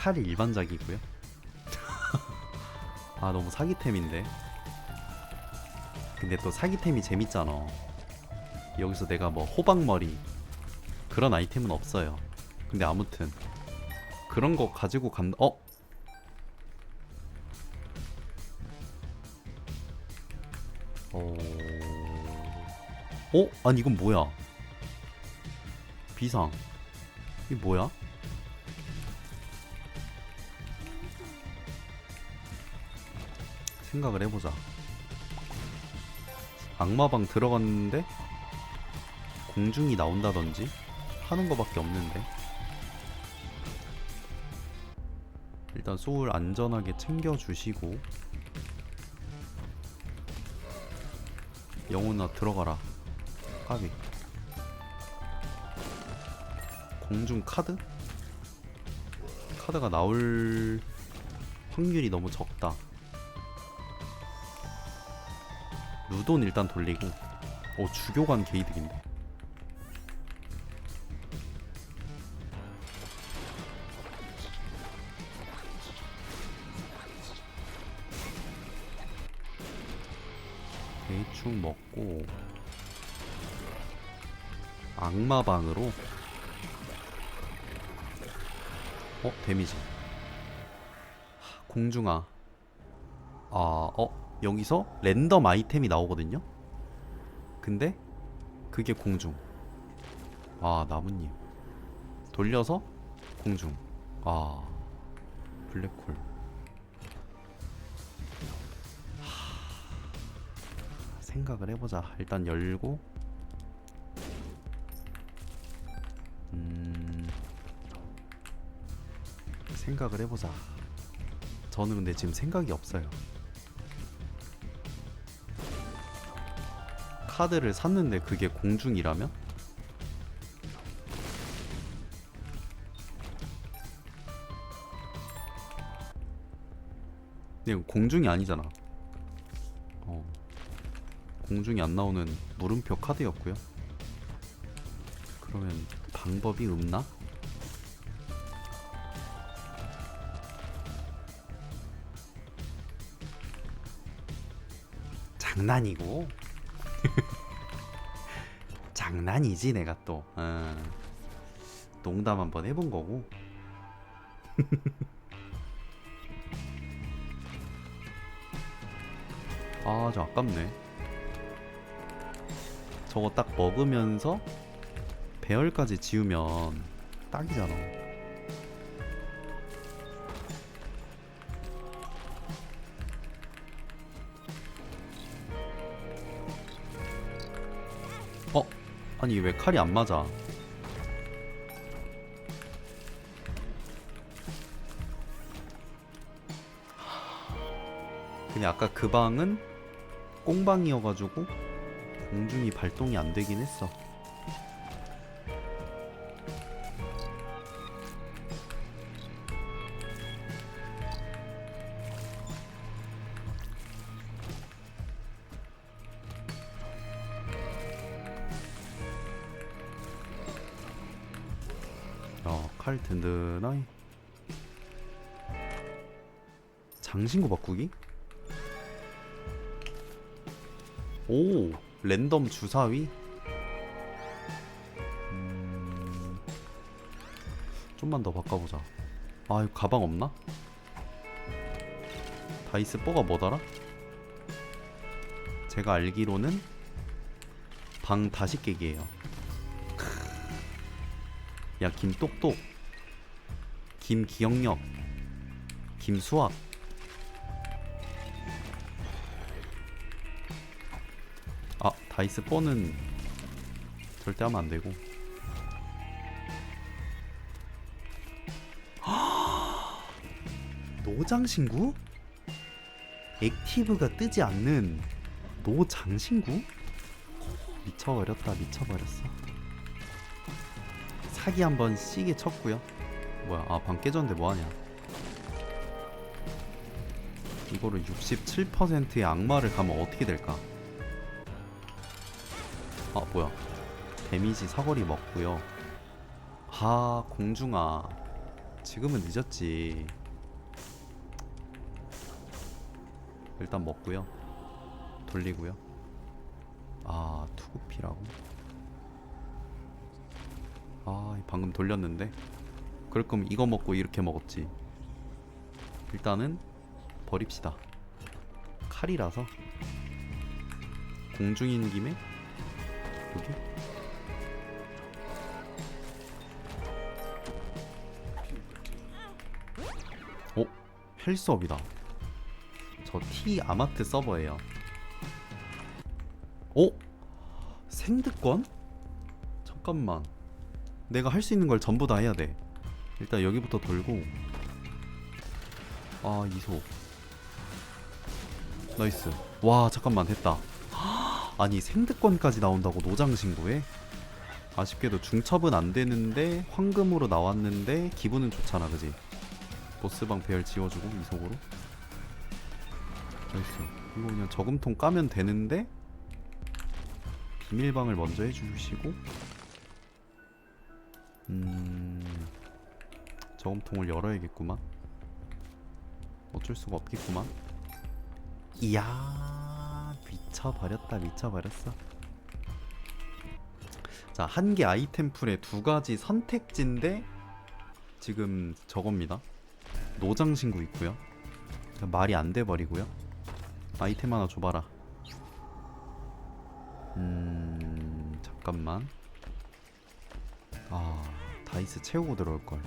칼이 일반작이고요. 아 너무 사기템인데. 근데 또 사기템이 재밌잖아. 여기서 내가 뭐 호박머리 그런 아이템은 없어요. 근데 아무튼 그런 거 가지고 간 어? 어... 어? 아니 이건 뭐야? 비상. 이 뭐야? 생각을 해보자. 악마방 들어갔는데 공중이 나온다든지 하는 거밖에 없는데. 일단 소울 안전하게 챙겨주시고 영혼아 들어가라. 까비. 공중 카드? 카드가 나올 확률이 너무 적다. 루돈 일단 돌리고 오 주교관 게이득인데? 대충 먹고 악마방으로 어 데미지. 하, 공중아. 아 어 여기서 랜덤 아이템이 나오거든요? 근데 그게 공중. 아 나뭇잎. 돌려서 공중. 아 블랙홀. 하, 생각을 해보자. 일단 열고. 음 생각을 해보자. 저는 근데 지금 생각이 없어요 카드를 샀는데 그게 공중이라면? 근데 이거 공중이 아니잖아. 어. 공중이 안 나오는 물음표 카드였고요. 그러면 방법이 없나? 장난이고. 장난이지 내가 또. 어. 농담 한번 해본 거고. 아 저 아깝네. 저거 딱 먹으면서 배열까지 지우면 딱이잖아 아니 왜 칼이 안 맞아? 근데 아까 그 방은 꽁방이어가지고 공중이 발동이 안 되긴 했어. 어, 칼 든든하이. 장신구 바꾸기? 오, 랜덤 주사위? 음, 좀만 더 바꿔보자. 아, 이거 가방 없나? 다이스 뽀가 뭐더라? 제가 알기로는 방 다시 깨기예요. 야 김똑똑 김기억력 김수학 아 다이스 뽀는 절대 하면 안 되고 노장신구? 액티브가 뜨지 않는 노장신구? 미쳐버렸다 미쳐버렸어 사기 한번 시게 쳤고요. 뭐야? 아, 방 깨졌는데 뭐 하냐? 이거를 67%의 악마를 가면 어떻게 될까? 아, 뭐야? 데미지 사거리 먹고요. 아, 공중아. 지금은 늦었지. 일단 먹고요. 돌리고요. 아 투구피라고? 아 방금 돌렸는데. 그럴 거면 이거 먹고 이렇게 먹었지. 일단은 버립시다. 칼이라서 공중인 김에 여기 어? 헬스업이다 저 T 아마트 서버예요 어? 생득권? 잠깐만 내가 할 수 있는 걸 전부 다 해야 돼 일단 여기부터 돌고. 아 이소. 나이스. 와 잠깐만 됐다. 아니 생득권까지 나온다고 노장 신고해? 아쉽게도 중첩은 안 되는데 황금으로 나왔는데 기분은 좋잖아 그지? 보스방 배열 지워주고 이속으로. 나이스. 이거 그냥 저금통 까면 되는데 비밀방을 먼저 해주시고. 음 저금통을 열어야겠구만. 어쩔 수가 없겠구만. 이야 미쳐버렸다 미쳐버렸어. 자 한 개 아이템 풀에 두 가지 선택지인데 지금 저겁니다. 노장 신고 있고요. 말이 안 돼 버리고요. 아이템 하나 줘봐라. 음 잠깐만. 아 다이스 채우고 들어올걸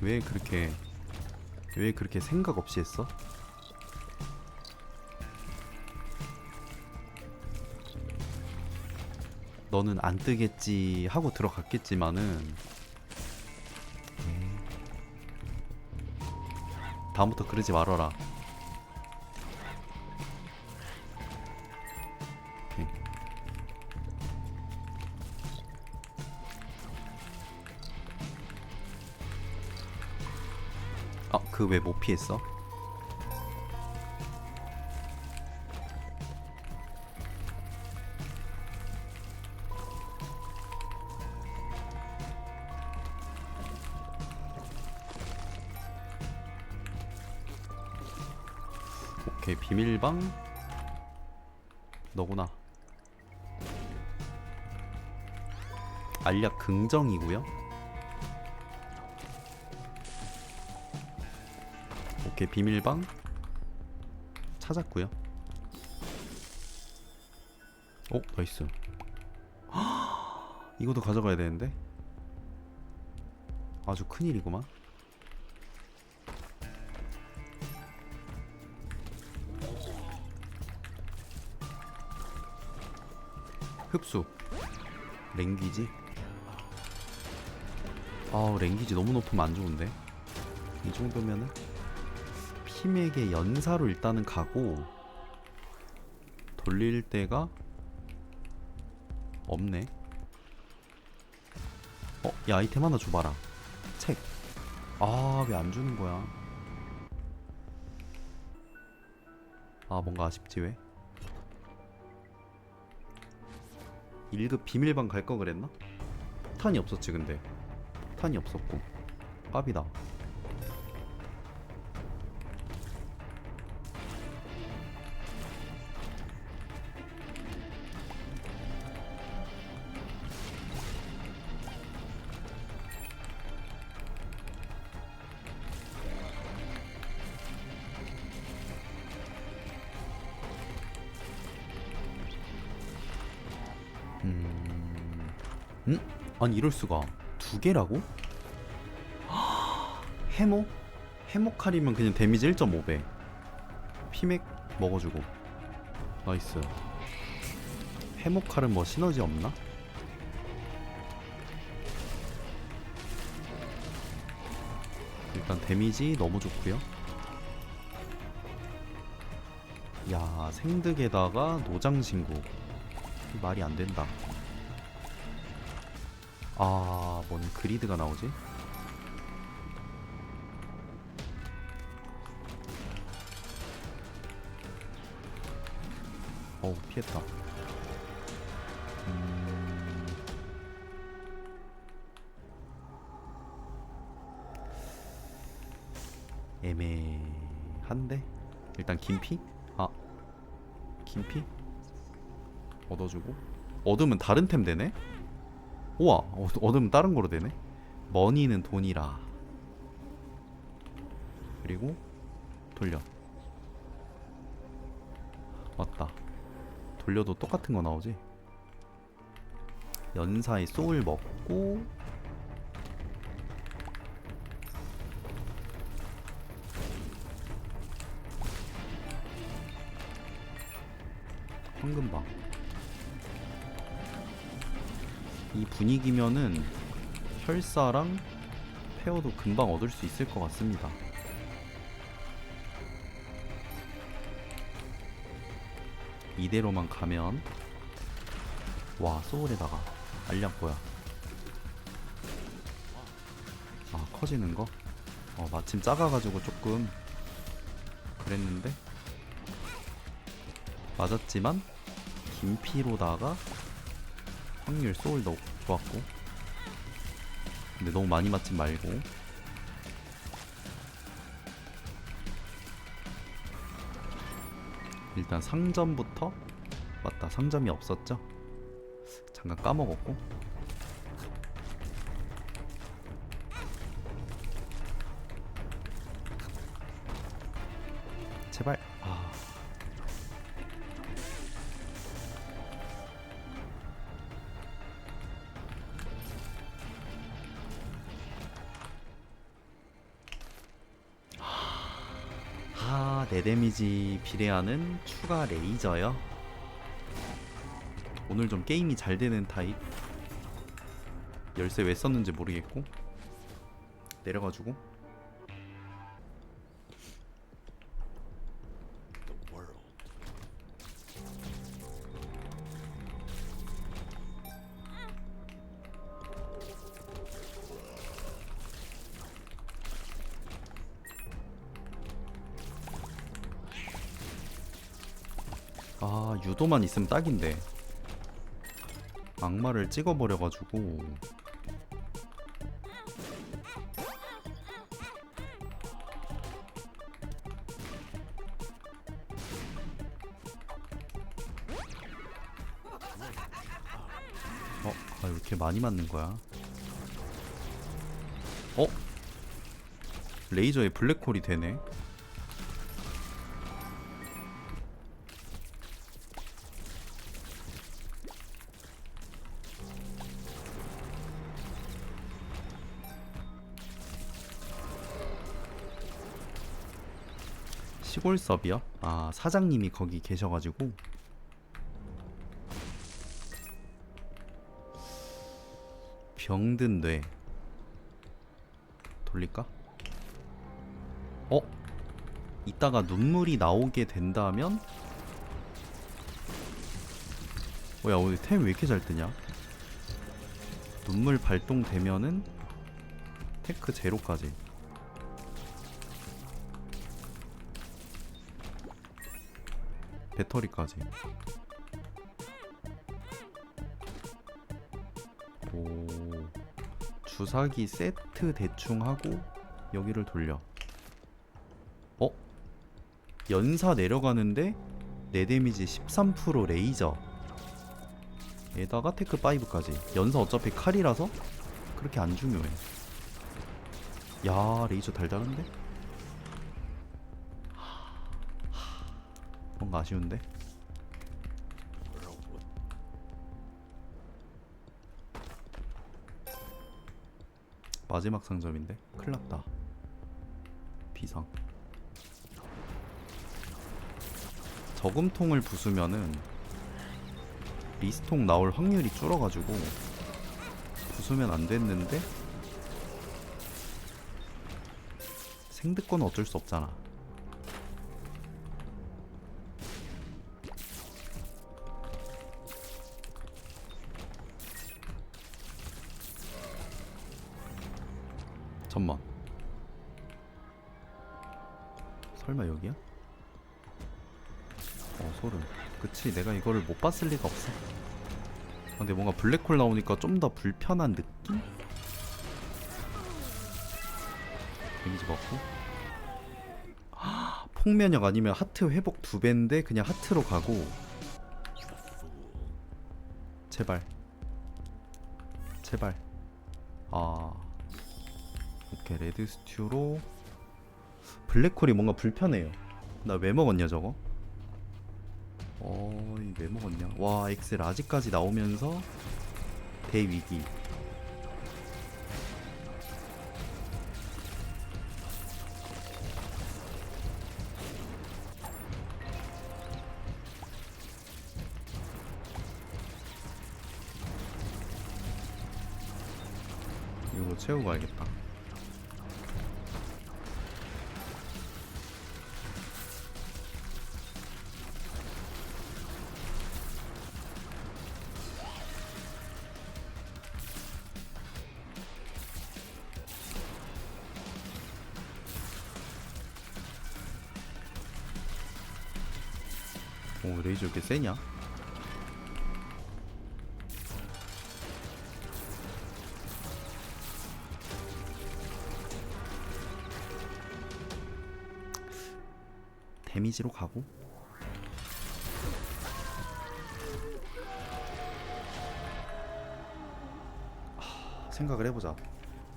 왜 그렇게 왜 그렇게 생각 없이 했어? 너는 안 뜨겠지 하고 들어갔겠지만은. 다음부터 그러지 말아라. 그 왜 못 피했어? 오케이 비밀방? 너구나. 알약 긍정이고요 오케이 비밀방 찾았고요. 오 나이스. 이것도 가져가야 되는데? 아주 큰일이구만. 흡수. 랭귀지. 아우 랭귀지 너무 높으면 안 좋은데? 이 정도면은 피맥의 연사로 일단은 가고 돌릴 때가 없네. 어? 야 아이템 하나 줘봐라. 책. 아 왜 안 주는 거야? 아 뭔가 아쉽지 왜? 1급 비밀방 갈 거 그랬나? 폭탄이 없었지 근데. 폭탄이 없었고. 깝이다 음? 아니 이럴 수가 두 개라고? 해모? 해모 칼이면 그냥 데미지 1.5배 피맥 먹어주고 나이스 해모 칼은 뭐 시너지 없나? 일단 데미지 너무 좋고요 야 생득에다가 노장 신고 말이 안 된다. 아, 뭔 그리드가 나오지? 어우, 피했다. 음... 애매한데 일단 김피? 아 김피? 얻어주고 얻으면 다른 템 되네? 우와 얻- 얻으면 다른 거로 되네. 머니는 돈이라. 그리고 돌려. 맞다. 돌려도 똑같은 거 나오지? 연사의 소울 먹고. 황금방 이 분위기면은 혈사랑 페어도 금방 얻을 수 있을 것 같습니다 이대로만 가면 와 소울에다가 알약 뭐야 아 커지는 거? 어 마침 작아가지고 조금 그랬는데 맞았지만 김피로다가 확률 소울 넣 좋았고. 근데 너무 많이 맞진 말고. 일단 상점부터? 맞다 상점이 없었죠? 잠깐 까먹었고 아, 내 데미지 비례하는 추가 레이저요. 오늘 좀 게임이 잘 되는 타입. 열쇠 왜 썼는지 모르겠고 내려가지고 아 유도만 있으면 딱인데 악마를 찍어버려가지고 어? 아 왜 이렇게 많이 맞는 거야? 어? 레이저에 블랙홀이 되네 서비요? 아 사장님이 거기 계셔가지고 병든 뇌 돌릴까? 어? 이따가 눈물이 나오게 된다면? 뭐야 오늘 템 왜 이렇게 잘 뜨냐? 눈물 발동되면은 테크 제로까지 배터리까지. 오. 주사기 세트 대충 하고 여기를 돌려. 어? 연사 내려가는데 내 데미지 13% 레이저. 에다가 테크 5까지. 연사 어차피 칼이라서 그렇게 안 중요해. 야 레이저 달달한데? 뭔가 아쉬운데? 마지막 상점인데? 큰일 났다 비상 저금통을 부수면은 리스통 나올 확률이 줄어가지고 부수면 안 됐는데 생득권은 어쩔 수 없잖아 잠만. 설마 여기야? 어 소름. 그치 내가 이거를 못 봤을 리가 없어. 아, 근데 뭔가 블랙홀 나오니까 좀 더 불편한 느낌? 데미지 받고. 폭면역 아니면 하트 회복 두 배인데 그냥 하트로 가고. 제발. 제발. 아 오케이 레드 스튜로 블랙홀이 뭔가 불편해요. 나 왜 먹었냐 저거? 어이 왜 먹었냐? 와 엑셀 아직까지 나오면서 대위기. 이거 채우고 가야겠다 오 레이저 이렇게 세냐? 데미지로 가고 하, 생각을 해보자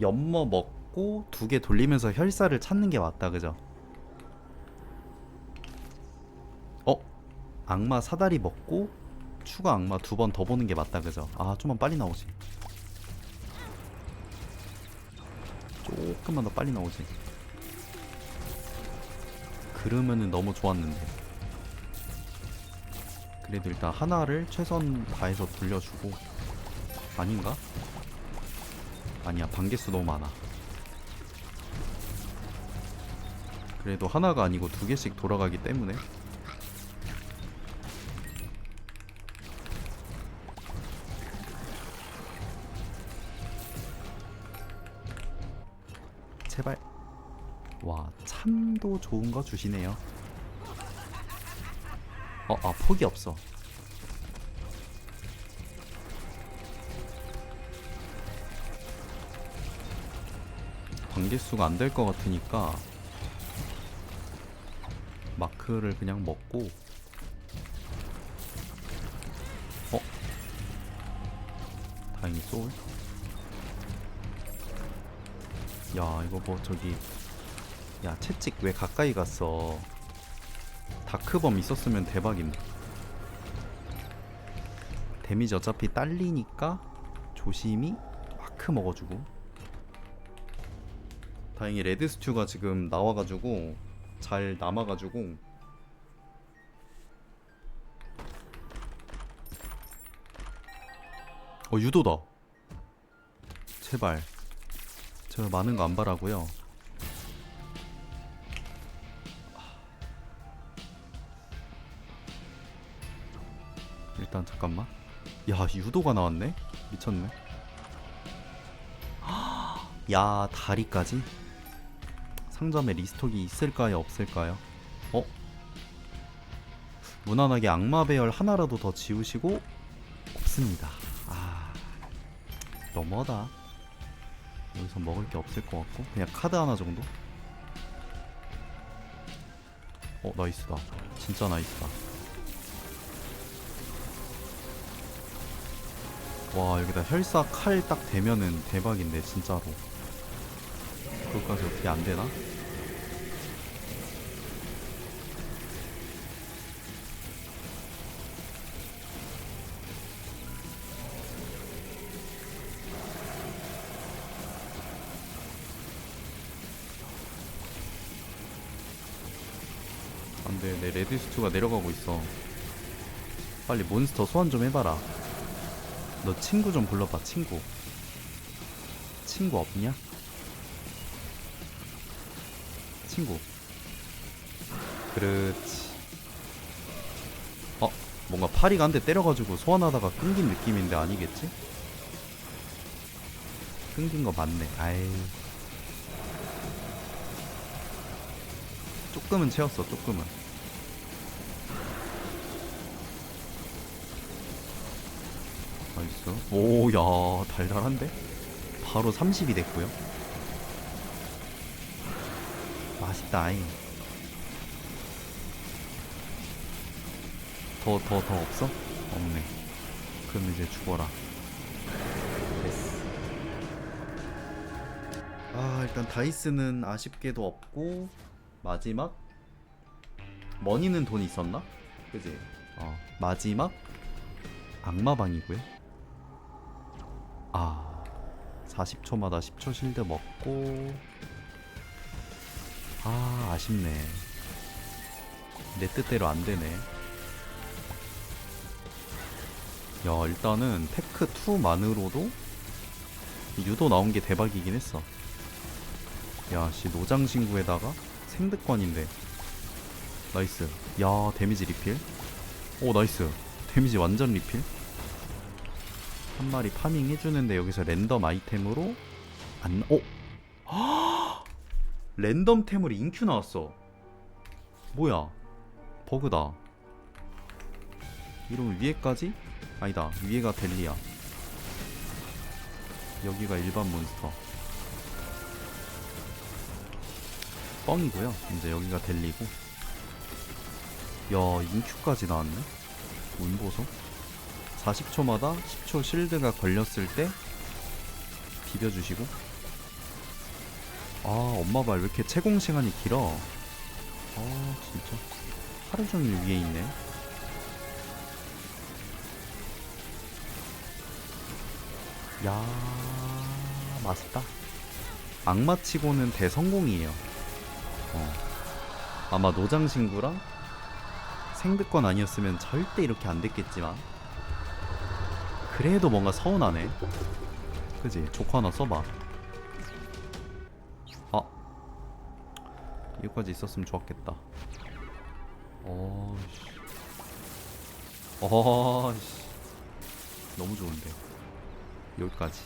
연머 먹고 두 개 돌리면서 혈사를 찾는 게 맞다 그죠? 악마 사다리 먹고 추가 악마 두 번 더 보는 게 맞다 그죠? 아 좀만 빨리 나오지. 조금만 더 빨리 나오지. 그러면은 너무 좋았는데. 그래도 일단 하나를 최선 다해서 돌려주고. 아닌가? 아니야 반개수 너무 많아. 그래도 하나가 아니고 두 개씩 돌아가기 때문에 좋은 거 주시네요. 어, 아 폭이 없어. 관계수가 안 될 것 같으니까 마크를 그냥 먹고. 어? 다행히 소울? 야 이거 뭐 저기 야 채찍 왜 가까이 갔어? 다크범 있었으면 대박인데 데미지 어차피 딸리니까 조심히 마크 먹어주고. 다행히 레드 스튜가 지금 나와가지고 잘 남아가지고. 어 유도다. 제발. 제가 많은 거 안 바라고요 일단 잠깐만. 야 유도가 나왔네? 미쳤네. 야 다리까지? 상점에 리스톡이 있을까요 없을까요? 어? 무난하게 악마 배열 하나라도 더 지우시고 없습니다. 아 너무하다. 여기서 먹을 게 없을 것 같고 그냥 카드 하나 정도? 어 나이스다. 진짜 나이스다 와 여기다 혈사 칼 딱 대면은 대박인데 진짜로. 그것까지 어떻게 안 되나? 안돼. 내 레드스투가 내려가고 있어. 빨리 몬스터 소환 좀 해봐라 너 친구 좀 불러봐 친구 친구 없냐? 친구 그렇지 어? 뭔가 파리가 한 대 때려가지고 소환하다가 끊긴 느낌인데 아니겠지? 끊긴 거 맞네 아이 조금은 채웠어 조금은 나이스 오야 달달한데? 바로 30이 됐고요 맛있다잉 더 더 더 없어? 없네. 그럼 이제 죽어라. 됐어. 아 일단 다이스는 아쉽게도 없고 마지막 머니는 돈 있었나? 그지? 어 마지막 악마방이고요. 아 40초마다 10초 실드 먹고 아 아쉽네. 내 뜻대로 안 되네. 야 일단은 테크 2만으로도 유도 나온 게 대박이긴 했어. 야씨 노장 신구에다가 생득권인데 나이스. 야 데미지 리필. 오 나이스. 데미지 완전 리필. 한 마리 파밍 해주는데 여기서 랜덤 아이템으로 안 오. 랜덤 템으로 인큐 나왔어. 뭐야? 버그다. 이러면 위에까지? 아니다. 위에가 델리야. 여기가 일반 몬스터. 뻥이고요. 이제 여기가 델리고. 야, 인큐까지 나왔네. 운보소. 40초마다 10초 실드가 걸렸을 때 비벼주시고. 아, 엄마 발 왜 이렇게 채공 시간이 길어? 아, 진짜. 하루 종일 위에 있네. 야, 맛있다. 악마치고는 대성공이에요. 어. 아마 노장신구랑 생득권 아니었으면 절대 이렇게 안 됐겠지만 그래도 뭔가 서운하네. 그지? 조커 하나 써봐. 아, 여기까지 있었으면 좋았겠다. 어씨, 어씨, 너무 좋은데. 여기까지.